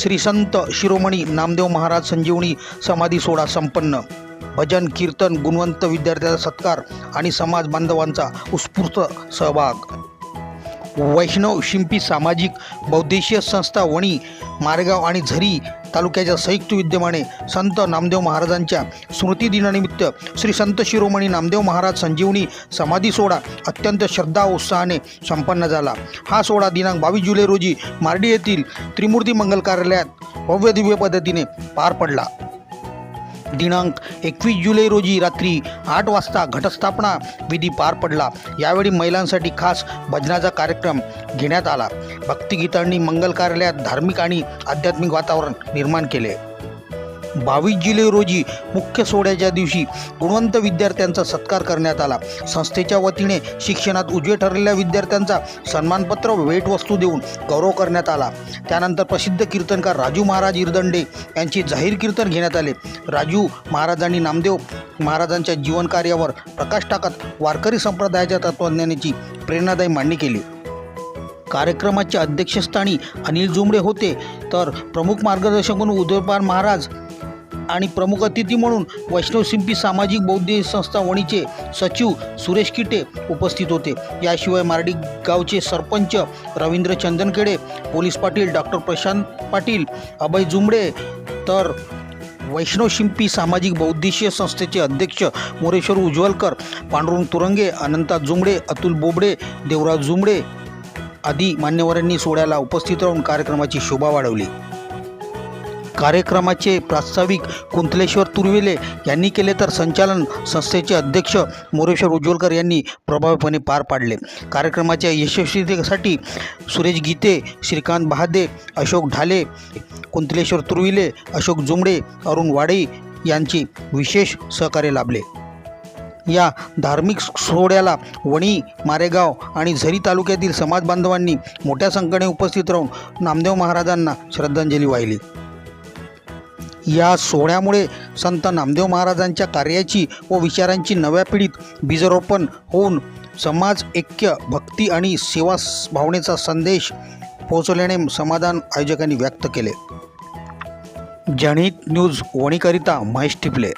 श्री संत शिरोमणी नामदेव महाराज संजीवनी समाधी सोहळा संपन्न. भजन कीर्तन गुणवंत विद्यार्थ्याचा सत्कार आणि समाज बांधवांचा उत्स्फूर्त सहभाग. वैष्णव शिंपी सामाजिक बौद्देशीय संस्था वणी मारेगाव आणि झरी तालुक्याच्या संयुक्त विद्यमाने संत नामदेव महाराजांच्या स्मृतिदिनानिमित्त श्री संत शिरोमणी नामदेव महाराज संजीवनी समाधी सोहळा अत्यंत श्रद्धा उत्साहाने संपन्न झाला. हा सोहळा दिनांक बावीस जुलै रोजी मार्डी येथील त्रिमूर्ती मंगल कार्यालयात भव्य दिव्य पद्धतीने पार पडला. दिनांक एकवीस जुलै रोजी रात्री आठ वाजता घटस्थापना विधी पार पडला. यावेळी महिलांसाठी खास भजनाचा कार्यक्रम घेण्यात आला. भक्तिगीतांनी मंगल कार्यालयात धार्मिक आणि आध्यात्मिक वातावरण निर्माण केले. बावीस जुलै रोजी मुख्य सोहळ्याच्या दिवशी गुणवंत विद्यार्थ्यांचा सत्कार करण्यात आला. संस्थेच्या वतीने शिक्षणात उजवे ठरलेल्या विद्यार्थ्यांचा सन्मानपत्र भेटवस्तू देऊन गौरव करण्यात आला. त्यानंतर प्रसिद्ध कीर्तनकार राजू महाराज इरदंडे यांचे जाहीर कीर्तन घेण्यात आले. राजू महाराजांनी नामदेव महाराजांच्या जीवनकार्यावर प्रकाश टाकत वारकरी संप्रदायाच्या तत्त्वज्ञानाची प्रेरणादायी मांडणी केली. कार्यक्रमाच्या अध्यक्षस्थानी अनिल जुमडे होते. तर प्रमुख मार्गदर्शक म्हणून उदयपाल महाराज आणि प्रमुख अतिथी म्हणून वैष्णव शिंपी सामाजिक बौद्धिक संस्था वणीचे सचिव सुरेश किटे उपस्थित होते. याशिवाय मार्डी गावचे सरपंच रवींद्र चंदनखेडे पोलीस पाटील डॉक्टर प्रशांत पाटील अभय जुमडे तर वैष्णव शिंपी सामाजिक बौद्धिशीय संस्थेचे अध्यक्ष मोरेश्वर उज्ज्वलकर पांडुरंग तुरंगे अनंता जुमडे अतुल बोबडे देवराज जुमडे आदी मान्यवरांनी सोहळ्याला उपस्थित राहून कार्यक्रमाची शोभा वाढवली. कार्यक्रमाचे प्रास्ताविक कुंतलेश्वर तुर्वेले यांनी केले तर संचालन संस्थेचे अध्यक्ष मोरेश्वर उज्ज्वलकर यांनी प्रभावीपणे पार पाडले. कार्यक्रमाच्या यशस्वीतेसाठी सुरेश गीते श्रीकांत बहादे अशोक ढाले कुंतलेश्वर तुर्विले अशोक जुमडे अरुण वाडे यांचे विशेष सहकार्य लाभले. या धार्मिक सोहळ्याला वणी मारेगाव आणि झरी तालुक्यातील समाज बांधवांनी मोठ्या संख्येने उपस्थित राहून नामदेव महाराजांना श्रद्धांजली वाहिली. या सोहळ्यामुळे संत नामदेव महाराजांच्या कार्याची व विचारांची नव्या पिढीत बीजरोपण होऊन समाज ऐक्य भक्ती आणि सेवा भावनेचा संदेश पोहोचवल्याने समाधान आयोजकांनी व्यक्त केले. जनहित न्यूज वणीकरिता महेश टिपले.